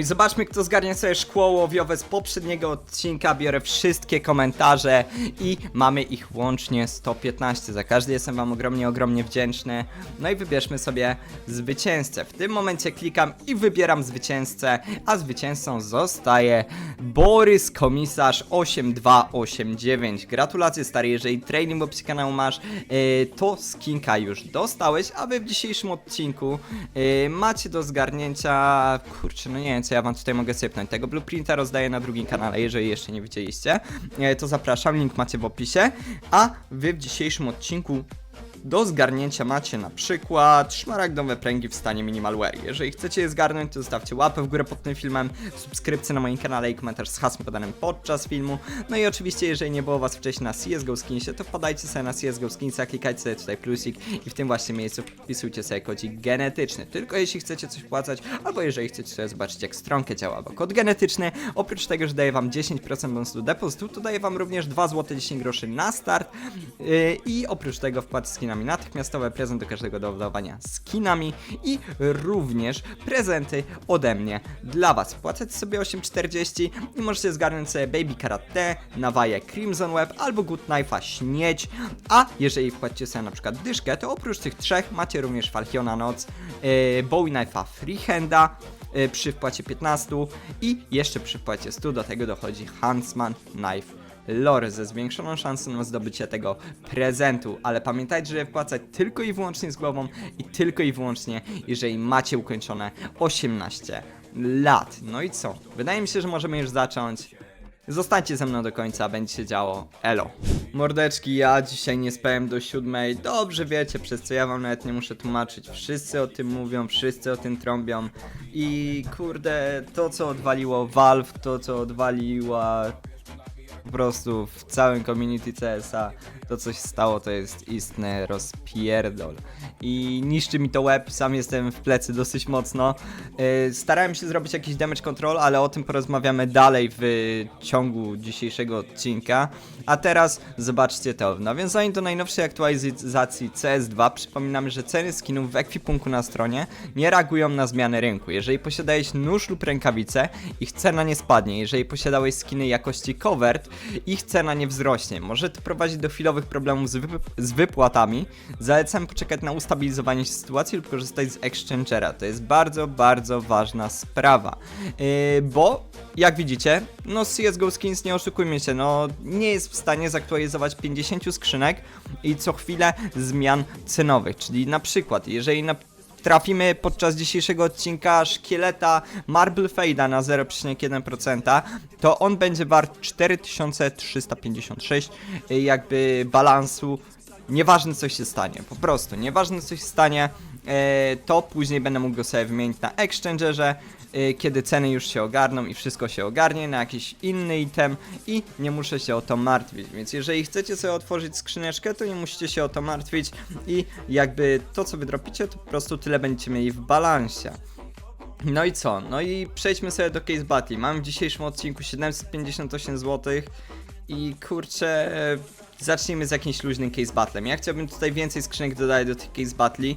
I zobaczmy, kto zgarnie sobie szkło łowiowe z poprzedniego odcinka. Biorę wszystkie komentarze i mamy ich łącznie 115. Za każdy jestem Wam ogromnie, ogromnie wdzięczny. No i wybierzmy sobie zwycięzcę. W tym momencie klikam i wybieram zwycięzcę, a zwycięzcą zostaje Borys Komisarz 8289. Gratulacje stary, jeżeli training opcji kanału masz, yy, to skinka już dostałeś, a wy w dzisiejszym odcinku yy, macie do zgarnięcia, kurczę, no nie wiem co ja wam tutaj mogę sypnąć, tego blueprinta rozdaję na drugim kanale, jeżeli jeszcze nie widzieliście, yy, to zapraszam, link macie w opisie, a wy w dzisiejszym odcinku do zgarnięcia macie na przykład szmaragdowe pręgi w stanie minimalware. Jeżeli chcecie je zgarnąć, to zostawcie łapę w górę pod tym filmem, subskrypcję na moim kanale i komentarz z hasłem podanym podczas filmu. No i oczywiście, jeżeli nie było was wcześniej na CSGO Skinsie, to wpadajcie sobie na CSGO Skinsa, klikajcie sobie tutaj plusik i w tym właśnie miejscu wpisujcie sobie kodzik genetyczny. Tylko jeśli chcecie coś płacać, albo jeżeli chcecie sobie zobaczyć jak stronkę działa, bo kod genetyczny, oprócz tego, że daje wam 10% bonusu do depozytu, to daje wam również 2 zł 10 groszy na start yy, i oprócz tego wpłat skinami. Natychmiastowe, prezent do każdego dodawania skinami i również prezenty ode mnie dla was. Płacacie sobie 8,40 i możecie zgarnąć sobie Baby Karate, Nawaję Crimson Web albo Good Knife'a Śnieć, a jeżeli wpłacicie sobie na przykład dyszkę, to oprócz tych trzech macie również Falchiona Noc, yy, Bowie Knife'a Freehanda, yy, przy wpłacie 15 i jeszcze przy wpłacie 100 do tego dochodzi Huntsman Knife lore ze zwiększoną szansą na zdobycie tego prezentu, ale pamiętajcie, żeby wpłacać tylko i wyłącznie z głową i tylko i wyłącznie, jeżeli macie ukończone 18 lat. No i co? Wydaje mi się, że możemy już zacząć. Zostańcie ze mną do końca, będzie się działo. Elo. Mordeczki, ja dzisiaj nie spałem do siódmej. Dobrze wiecie, przez co ja wam nawet nie muszę tłumaczyć. Wszyscy o tym mówią, wszyscy o tym trąbią. I kurde, to co odwaliło Valve, to co odwaliła po prostu w całym community CS-a to coś stało, to jest istny rozpierdol. I niszczy mi to łeb, sam jestem w plecy dosyć mocno. Yy, starałem się zrobić jakiś damage control, ale o tym porozmawiamy dalej w ciągu dzisiejszego odcinka. A teraz zobaczcie to. W nawiązaniu do najnowszej aktualizacji CS2 przypominamy, że ceny skinów w ekwipunku na stronie nie reagują na zmiany rynku. Jeżeli posiadałeś nóż lub rękawice, ich cena nie spadnie. Jeżeli posiadałeś skiny jakości covert, ich cena nie wzrośnie. Może to prowadzić do chwilowych problemów z, wyp- z wypłatami. Zalecam poczekać na ustabilizowanie się sytuacji lub korzystać z Exchangera. To jest bardzo, bardzo ważna sprawa. Yy, bo, jak widzicie, no CSGO Skins, nie oszukujmy się, no nie jest w stanie zaktualizować 50 skrzynek i co chwilę zmian cenowych. Czyli na przykład, jeżeli na trafimy podczas dzisiejszego odcinka szkieleta Marble Fade'a na 0,1%, to on będzie wart 4356 y, jakby balansu. Nieważne co się stanie, po prostu, nieważne co się stanie, e, to później będę mógł go sobie wymienić na Exchangerze, kiedy ceny już się ogarną i wszystko się ogarnie na jakiś inny item i nie muszę się o to martwić. Więc jeżeli chcecie sobie otworzyć skrzyneczkę, to nie musicie się o to martwić i jakby to co wydropicie, to po prostu tyle będziecie mieli w balansie. No i co? No i przejdźmy sobie do Case Battle. Mam w dzisiejszym odcinku 758 zł i kurczę, e, zacznijmy z jakimś luźnym Case Battlem. Ja chciałbym tutaj więcej skrzynek dodać do tych Case Battli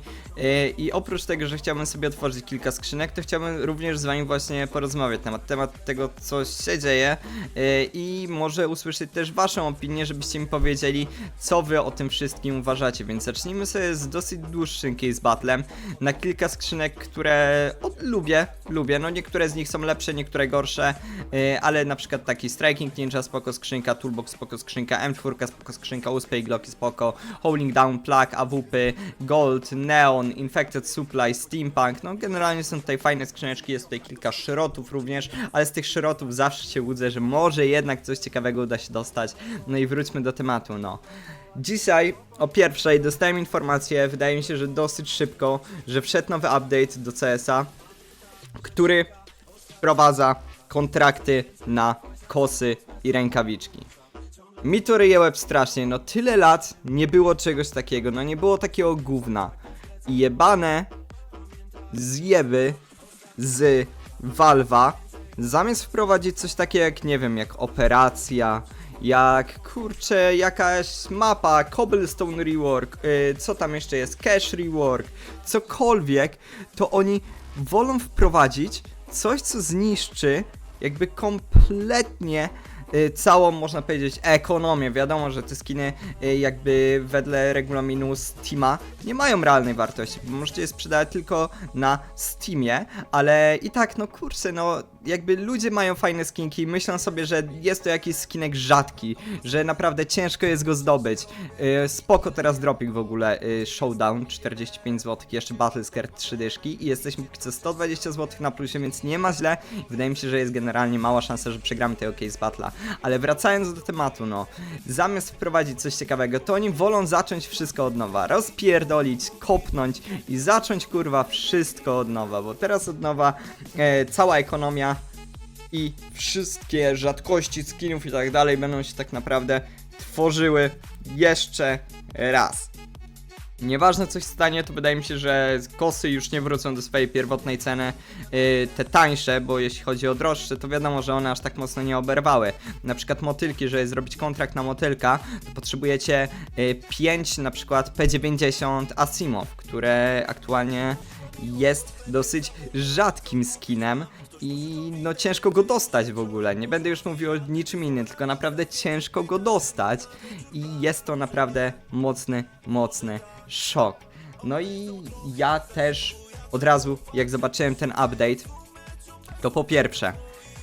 i oprócz tego, że chciałbym sobie otworzyć kilka skrzynek, to chciałbym również z wami właśnie porozmawiać na temat tego, co się dzieje e, i może usłyszeć też waszą opinię, żebyście mi powiedzieli, co wy o tym wszystkim uważacie. Więc zacznijmy sobie z dosyć dłuższym Case Battlem na kilka skrzynek, które o, lubię, lubię. No niektóre z nich są lepsze, niektóre gorsze, e, ale na przykład taki Striking Ninja spoko skrzynka, Toolbox spoko skrzynka, M4 spoko skrzynka, Uspay Glocki spoko, Holding Down Plug, AWP, Gold, Neon, Infected Supply, Steampunk. No generalnie są tutaj fajne skrzyneczki, jest tutaj kilka szrotów również, ale z tych szrotów zawsze się łudzę, że może jednak coś ciekawego uda się dostać. No i wróćmy do tematu, no. Dzisiaj o pierwszej dostałem informację, wydaje mi się, że dosyć szybko, że wszedł nowy update do CS-a, który wprowadza kontrakty na kosy i rękawiczki. Mi to ryje łeb strasznie, no tyle lat nie było czegoś takiego, no nie było takiego gówna. Jebane zjeby z Valve'a zamiast wprowadzić coś takiego jak, nie wiem, jak operacja, jak, kurczę, jakaś mapa, cobblestone rework, yy, co tam jeszcze jest, cache rework, cokolwiek, to oni wolą wprowadzić coś, co zniszczy jakby kompletnie y, całą, można powiedzieć, ekonomię. Wiadomo, że te skiny y, jakby wedle regulaminu Steama nie mają realnej wartości, bo możecie je sprzedać tylko na Steamie, ale i tak, no kurczę, no jakby ludzie mają fajne skinki, myślą sobie, że jest to jakiś skinek rzadki, że naprawdę ciężko jest go zdobyć. Y, spoko teraz dropik w ogóle, y, Showdown 45 zł, jeszcze Battle Skirt 3 dyszki i jesteśmy co 120 zł na plusie, więc nie ma źle. Wydaje mi się, że jest generalnie mała szansa, że przegramy tego case battle'a. Ale wracając do tematu, no, zamiast wprowadzić coś ciekawego, to oni wolą zacząć wszystko od nowa, rozpierdolić, kopnąć i zacząć kurwa wszystko od nowa, bo teraz od nowa e, cała ekonomia i wszystkie rzadkości skinów i tak dalej będą się tak naprawdę tworzyły jeszcze raz. Nieważne coś stanie, to wydaje mi się, że kosy już nie wrócą do swojej pierwotnej ceny. Yy, te tańsze, bo jeśli chodzi o droższe, to wiadomo, że one aż tak mocno nie oberwały. Na przykład motylki, żeby zrobić kontrakt na motylka, to potrzebujecie yy, 5 na przykład P90 Asimov, które aktualnie jest dosyć rzadkim skinem i no ciężko go dostać w ogóle. Nie będę już mówił o niczym innym, tylko naprawdę ciężko go dostać i jest to naprawdę mocny, mocny szok. No i ja też od razu, jak zobaczyłem ten update, to po pierwsze,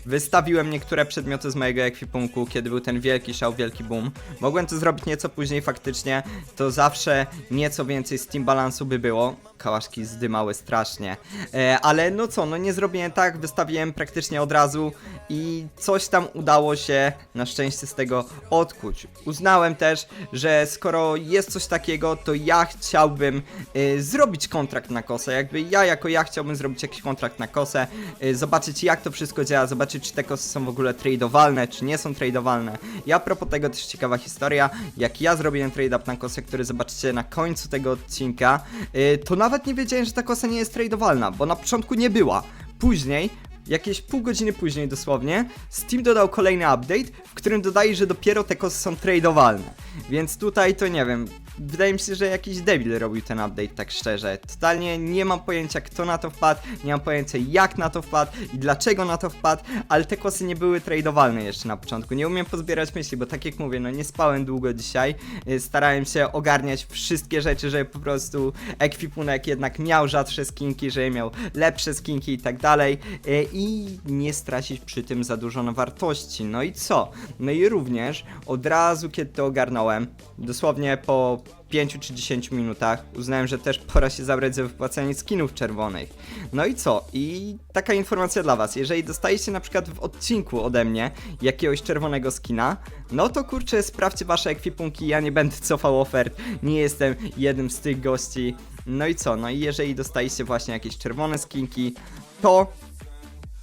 wystawiłem niektóre przedmioty z mojego ekwipunku, kiedy był ten wielki szał, wielki boom. Mogłem to zrobić nieco później faktycznie, to zawsze nieco więcej Steam balansu by było. Kałaszki zdymały strasznie. E, ale no co, no nie zrobiłem tak, wystawiłem praktycznie od razu i coś tam udało się na szczęście z tego odkuć. Uznałem też, że skoro jest coś takiego, to ja chciałbym e, zrobić kontrakt na kosę. Jakby ja jako ja chciałbym zrobić jakiś kontrakt na kosę, e, zobaczyć jak to wszystko działa, zobaczyć czy te kosy są w ogóle tradowalne, czy nie są tradowalne. Ja a propos tego też ciekawa historia, jak ja zrobiłem trade up na kosę, który zobaczycie na końcu tego odcinka, e, to nawet nie wiedziałem, że ta kosa nie jest tradowalna, bo na początku nie była. Później Jakieś pół godziny później dosłownie, Steam dodał kolejny update, w którym dodaje, że dopiero te kosy są tradowalne. Więc tutaj to nie wiem, wydaje mi się, że jakiś debil robił ten update, tak szczerze. Totalnie nie mam pojęcia kto na to wpadł, nie mam pojęcia jak na to wpadł i dlaczego na to wpadł, ale te kosy nie były tradowalne jeszcze na początku. Nie umiem pozbierać myśli, bo tak jak mówię, no nie spałem długo dzisiaj. Y, Starałem się ogarniać wszystkie rzeczy, żeby po prostu ekwipunek jednak miał rzadsze skinki, żeby miał lepsze skinki i tak dalej. Y, I nie stracić przy tym za dużo na wartości. No i co? No i również od razu, kiedy to ogarnąłem, dosłownie po 5 czy 10 minutach uznałem, że też pora się zabrać za wypłacanie skinów czerwonych. No i co? I taka informacja dla was, jeżeli dostajecie na przykład w odcinku ode mnie jakiegoś czerwonego skina, no to kurczę, sprawdźcie wasze ekwipunki, ja nie będę cofał ofert, nie jestem jednym z tych gości. No i co? No i jeżeli dostaliście właśnie jakieś czerwone skinki, to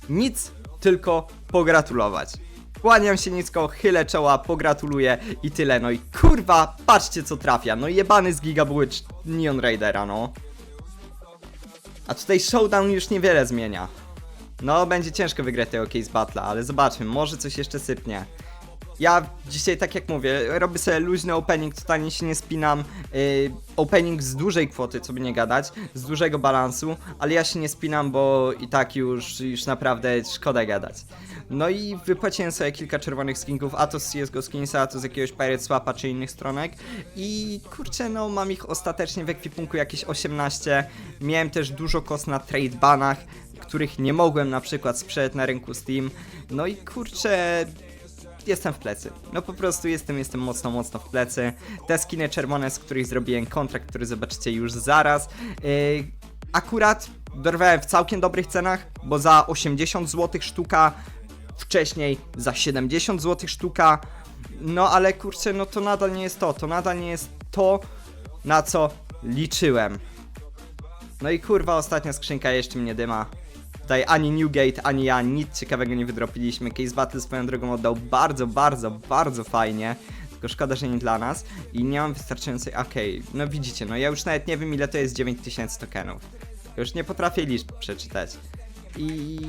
nic, tylko pogratulować. Kłaniam się nisko, chylę czoła, pogratuluję i tyle. No i kurwa, patrzcie co trafia. No jebany z Gigabłycz Neon Raidera, no. A tutaj Showdown już niewiele zmienia. No, będzie ciężko wygrać tego Case Battle'a, ale zobaczmy, może coś jeszcze sypnie. Ja dzisiaj, tak jak mówię, robię sobie luźny opening, totalnie się nie spinam. Yy, opening z dużej kwoty, co by nie gadać, z dużego balansu, ale ja się nie spinam, bo i tak już, już naprawdę szkoda gadać. No i wypłaciłem sobie kilka czerwonych skinków, a to z CSGO Skinsa, a to z jakiegoś Pirate Swapa czy innych stronek. I kurczę, no mam ich ostatecznie w ekwipunku jakieś 18. Miałem też dużo kos na trade banach, których nie mogłem na przykład sprzedać na rynku Steam. No i kurczę, jestem w plecy. No po prostu jestem, jestem mocno, mocno w plecy. Te skiny czerwone, z których zrobiłem kontrakt, który zobaczycie już zaraz. Yy, akurat dorwałem w całkiem dobrych cenach, bo za 80 zł sztuka, wcześniej za 70 zł sztuka. No ale kurczę, no to nadal nie jest to, to nadal nie jest to, na co liczyłem. No i kurwa, ostatnia skrzynka jeszcze mnie dyma. Tutaj ani Newgate, ani ja nic ciekawego nie wydropiliśmy. Case Battle swoją drogą oddał bardzo, bardzo, bardzo fajnie. Tylko szkoda, że nie dla nas. I nie mam wystarczającej... Okej, no widzicie, no ja już nawet nie wiem ile to jest 9000 tokenów. Już nie potrafię liczb przeczytać. I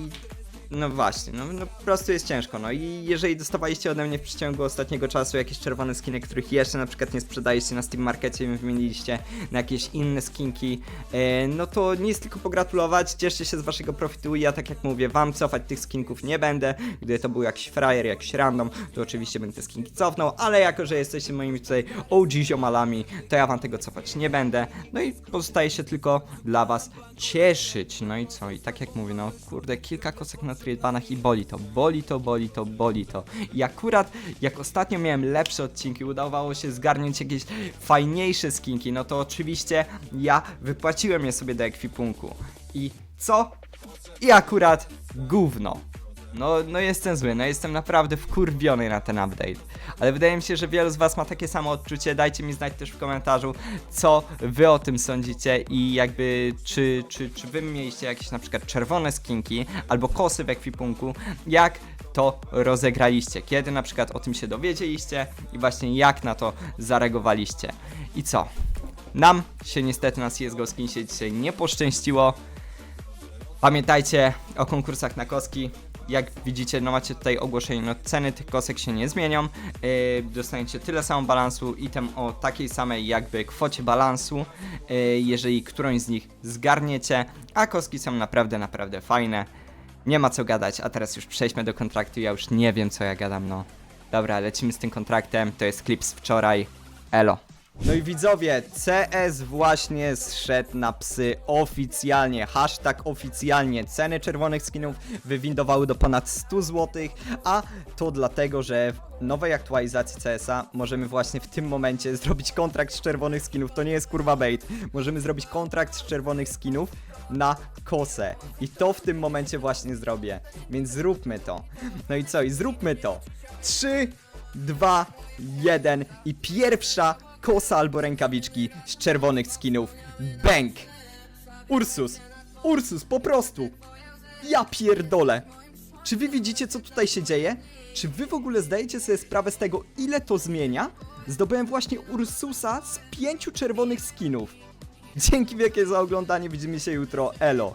No właśnie, no, no po prostu jest ciężko, no. I jeżeli dostawaliście ode mnie w przeciągu ostatniego czasu jakieś czerwone skiny, których jeszcze na przykład nie sprzedaliście na Steam Markecie i wymieniliście na jakieś inne skinki, e, no to nic tylko pogratulować, cieszcie się z waszego profitu. Ja tak jak mówię, wam cofać tych skinków nie będę, gdy to był jakiś frajer, jakiś random, to oczywiście bym te skinki cofnął, ale jako, że jesteście moimi tutaj OG ziomalami, to ja wam tego cofać nie będę, no i pozostaje się tylko dla was cieszyć, no i co, i tak jak mówię, no kurde, kilka kosek na tradebanach i boli to, boli to, boli to, boli to. I akurat jak ostatnio miałem lepsze odcinki, udawało się zgarnąć jakieś fajniejsze skinki, no to oczywiście ja wypłaciłem je sobie do ekwipunku. I co? I akurat gówno. No, no jestem zły, no jestem naprawdę wkurwiony na ten update. Ale wydaje mi się, że wielu z was ma takie samo odczucie. Dajcie mi znać też w komentarzu, co wy o tym sądzicie i jakby czy, czy, czy wy mieliście jakieś na przykład czerwone skinki albo kosy w ekwipunku, jak to rozegraliście, kiedy na przykład o tym się dowiedzieliście i właśnie jak na to zareagowaliście. I co? Nam się niestety na CSGO Skin się dzisiaj nie poszczęściło. Pamiętajcie o konkursach na koski. Jak widzicie, no macie tutaj ogłoszenie, no ceny tych kosek się nie zmienią. Yy, dostaniecie tyle samo balansu, item o takiej samej jakby kwocie balansu, yy, jeżeli którąś z nich zgarniecie, a koski są naprawdę, naprawdę fajne. Nie ma co gadać, a teraz już przejdźmy do kontraktu, ja już nie wiem co ja gadam, no. Dobra, lecimy z tym kontraktem, to jest klip z wczoraj. Elo. No i widzowie, CS właśnie zszedł na psy oficjalnie, hashtag oficjalnie. Ceny czerwonych skinów wywindowały do ponad 100 zł, a to dlatego, że w nowej aktualizacji CS-a możemy właśnie w tym momencie zrobić kontrakt z czerwonych skinów. To nie jest kurwa bait. Możemy zrobić kontrakt z czerwonych skinów na kosę. I to w tym momencie właśnie zrobię. Więc zróbmy to. No i co? I zróbmy to. 3, 2, 1 i pierwsza kosa albo rękawiczki z czerwonych skinów. Bęk! Ursus! Ursus, po prostu! Ja pierdolę! Czy wy widzicie, co tutaj się dzieje? Czy wy w ogóle zdajecie sobie sprawę z tego, ile to zmienia? Zdobyłem właśnie Ursusa z pięciu czerwonych skinów. Dzięki wielkie za oglądanie, widzimy się jutro. Elo!